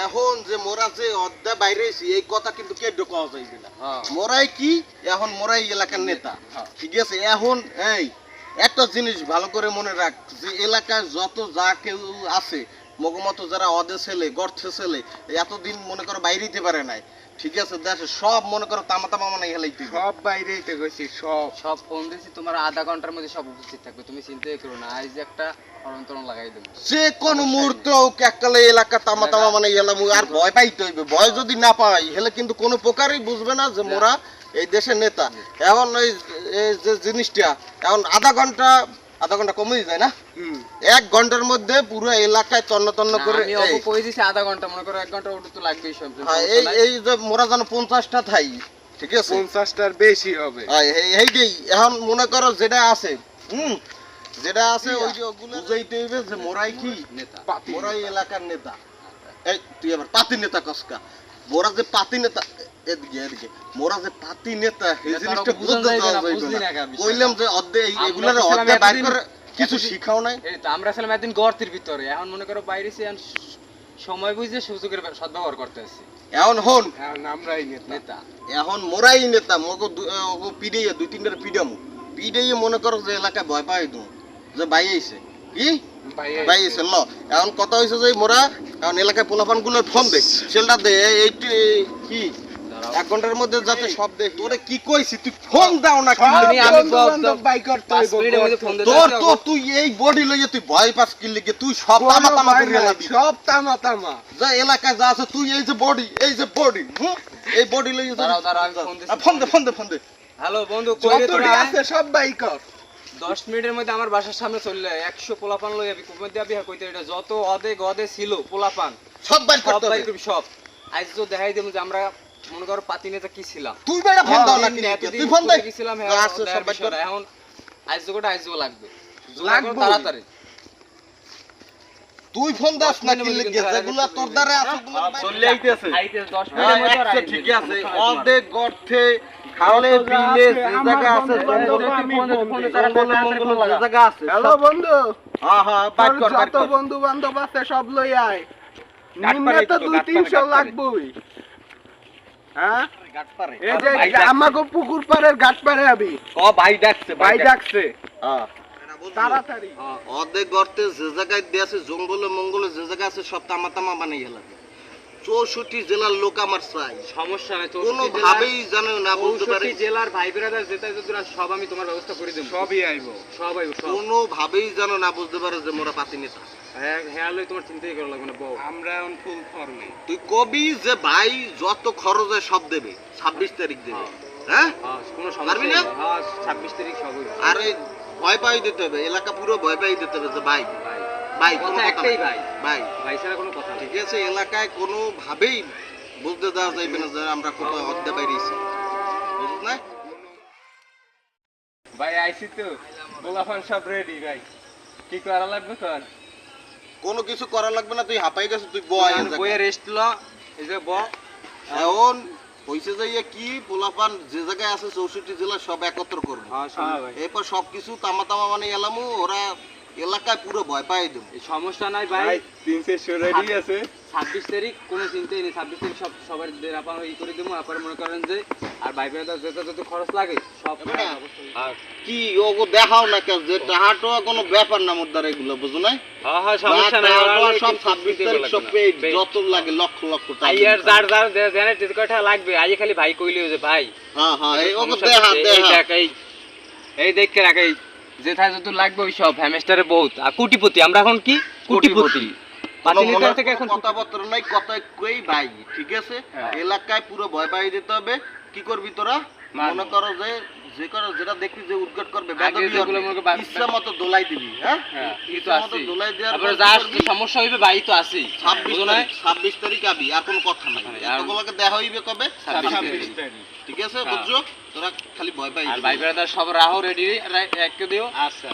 এখন যে মোরা যে অধ্যা বাইরে এই কথা কিন্তু কে ঢোকা যাইবে না হ্যাঁ। মোরাই কি এখন মোরাই এলাকার নেতা হ্যাঁ। ঠিক আছে এখন এই একটা জিনিস ভালো করে মনে রাখ যে এলাকায় যত যা কেউ আছে মগমতো যারা অদে ছেলে গর্থে ছেলে এতদিন মনে করো বাইরে দিতে পারে নাই। ঠিক আছে দেশে সব মনে করো তামা তামা মানে হেলাইতে সব বাইরেই তো গেছি সব। সব ফোন দিয়েছি তোমার আধা ঘণ্টার মধ্যে সব উপস্থিত থাকবে। তুমি চিন্তাই করো না আজ একটা লাগাই দেবো। যে কোন মুহূর্তে ওকে এককালে এলাকা তামা তামা মানে এলাম আর ভয় পাইতে হইবে। ভয় যদি না পাই হেলে কিন্তু কোনো প্রকারই বুঝবে না যে মোরা এই দেশের নেতা। এখন ওই এই যে জিনিসটা এখন আধা ঘণ্টা আধা ঘণ্টা কমে যায় না? এক ঘণ্টার মধ্যে পুরো এলাকায় তন্ন তন্ন করে কই দিছি আধা ঘণ্টা মনে করো এক ঘণ্টা ওটা তো লাগবেই সব। হ্যাঁ, এই এই যে মোরা যেন পঞ্চাশটা থাই ঠিক আছে? পঞ্চাশটার বেশি হবে। হ্যাঁ, এইটাই। এখন মনে করো যেটা আছে হুম যেটা আছে ওই যে ওগুলো বুঝাইতে হইবে যে মোরাই কি? নেতা। মোরাই এলাকার নেতা। এই তুই আবার পাতি নেতা কসকা মোরা যে পাতি নেতা এদিকে এদিকে। মোরা যে পাতি নেতা এই জিনিসটা বুঝতে যাইবে দেওয়া না, যাইবে বুঝলি না। না কেন বিষয়টা? কইলাম যে অর্ধে এগুলার অর্ধে বাইর করে কিছু শিখাও নাই। আমরা ছিলাম একদিন গর্তের ভিতরে। এখন মনে করো বাইরে সে এখন স- সময় বুঝে সুযোগের সদ্ব্যবহার করতে এখন হন। আমরাই নেতা। নেতা। এখন মোরাই নেতা মগো ওগো পিড়াইয়া দুই তিনটার পিডামু পিড়াইয়া মনে করো যে এলাকায় ভয় পাই দু। যে আইছে। কি? ভাই আইছে। ল। এখন কথা হইছে যে মোরা এখন এলাকায় পোলাপানগুলোর ফোন দে সেলটা দে এই কি। এক ঘণ্টার মধ্যে যাতে সব দেখ তোরে কি কইছি? তুই ফোন দাও না আমি- আমি বন্ধু বল- বান্ধব বাই করতে পাঁচ হইব, মিনিটের মধ্যে করতে ফোন হইব। দিতে তোর তো তুই এই বডি লইয়ে তুই ভয় পাস কি? লিগে তুই সব তামা তামা করে সব তামা তামা যা এলাকায় যা আছে তুই এই যে বডি এই যে বডি এই বডি লইয়ে দাঁড়াও, দাঁড়াও, আমি ফোন দে ফোন দে ফোন দে। হ্যালো বন্ধু কই রে তোরা? আছে সব বাই কর। দশ মিনিটের মধ্যে আমার বাসার সামনে চললে একশো পোলাপান লই যাবি। দিয়ে বিহা কইতে এটা যত অদে গদে ছিল পোলাপান সব বাইক সব করবি সব। আজ তো দেখাই দেবো যে আমরা মনে করো পাতি নেতা কি ছিলাম? তুই বেটা ফোন দাও না কি তুই ফোন দে। করে গেছিলাম হ্যাঁ, এখন লাগবে। যোগ তাড়াতাড়ি। তুই ফোন দাস না কি যেগুলা তোর দ্বারা আছে চলে আইতেছে। হ্যাঁ, মিনিটের মধ্যে আর একশো আইতে ঠিক আছে। অর্ধেক গর্থে খালে বিলে যে জায়গা আছে জঙ্গলে জঙ্গলে মঙ্গলে যে জায়গা আছে? হ্যালো বন্ধু। হ্যাঁ হ্যাঁ কর কর। বন্ধু বান্ধব আছে সব লই আয়। নিম্নে তো একটু, দুই গাঁট পারে, তিনশো গাঁট পারে। লাগবই হ্যাঁ গাট পারে এই যে ভাই ডাকছে। আমাকে পুকুর পাড়ের ঘাট পাড়ে আবি ও ভাই ডাকছে ভাই ডাকছে। হ্যাঁ। তাড়াতাড়ি। অর্ধেক গর্তে যে জায়গায় দিয়ে আছে জঙ্গলে মঙ্গলে যে জায়গা আছে সব তামা তামা বানিয়ে গেলাম চৌষট্টি জেলার লোক আমার চাই। সমস্যা নাই কোনো ভাবেই জানো না বলতে পারে। জেলার ভাই ব্রাদার যেটা যেটা সব আমি তোমার ব্যবস্থা করে দেবো। সবই আইব। সব আইবো কোনো ভাবেই জানো না বুঝতে পারে যে মোরা পাতি নেতা। হ্যাঁ হ্যাঁ তোমার চিন্তাই করা লাগবে আমরা ফুল ফর্মে তুই কবি যে ভাই যত খরচ সব দেবে ছাব্বিশ তারিখ দেবে। হ্যাঁ। পারবি না? ছাব্বিশ তারিখ সব আরে ভয় পাই দিতে হবে এলাকা পুরো ভয় পাই দিতে হবে যে ভাই। ভাই। ভাই কথা কথা একটাই ভাই। ভাই। ভাই ছাড়া কোনো কথা ঠিক আছে এলাকায় কোনো ভাবেই বুঝতে দেওয়া যাইবে না যে আমরা কোথাও অর্ধে বাইরেছি বুঝছ না? ভাই আইছি তো। গোলাফান সব রেডি ভাই। কি করা লাগবে কর? কোনো কিছু করা লাগবে না তুই হাঁপাই গেছ তুই বয় বইয়ে রেস্ট ল এই যে ব। এখন হইছে যাইয়া কি পোলাপান যে জায়গায় আছে চৌষট্টি জেলা সব একত্র করব। হ্যাঁ এরপর সবকিছু তামা তামা মানে এলামু ওরা এলাকায় পুরো ভয় পাই দেবো এই সমস্যা নাই ভাই। তিন চারশো রেডি আছে। ছাব্বিশ তারিখ কোনো চিন্তাই নেই। ছাব্বিশ তারিখ সব সবার দের আপনার ই করে দেবো। আপনার মনে করেন যে আর ভাই ব্রাদার যেটা যত খরচ লাগে সব এবারে কি ওগো দেখাও না কেন যে টাহাটো কোনো ব্যাপার না মোর দ্বারা এগুলো বুঝো না হ্যাঁ হ্যাঁ সব ছাব্বিশ তারিখ সব পেয়ে যত লাগে লক্ষ লক্ষ টাকা আইয়ার যার যার জানে কয়টা লাগবে আজ খালি ভাই কইলে যে ভাই। হ্যাঁ হ্যাঁ এই ওগো নেই, দেখ, এই এই দেখে রাখ এই যেথায় যত লাগবে ওই সব হ্যামস্টারে বহুত। আর কোটিপতি আমরা এখন কি? কোটিপতি। থেকে এখন কথাবার্তা নাই কথা কই ভাই ঠিক আছে? হ্যাঁ। এলাকায় পুরো ভয় পাই দিতে হবে। কি করবি তোরা। মনে করো যে যে করো যেটা দেখবি যে উদ্ঘাট করবে আগে বেদবি যেগুলো হবে, করো বা- ইচ্ছা মতো দোলাই দিবি হ্যাঁ? হ্যাঁ ইচ্ছা মতো দোলাই দেওয়ার পর? সমস্যা হইবে ভাই তো আছেই। ছাব্বিশ বুঝো না তারিখ ছাব্বিশ তারিখ আবি আর কোনো কথা নাই। এতগুলোকে দেখা হইবে কবে? তারিখ। ঠিক আছে হ্যাঁ। বুঝছ? তোরা খালি ভয় পাই আর ভাই সব রাহো রেডি এক দিও। আচ্ছা।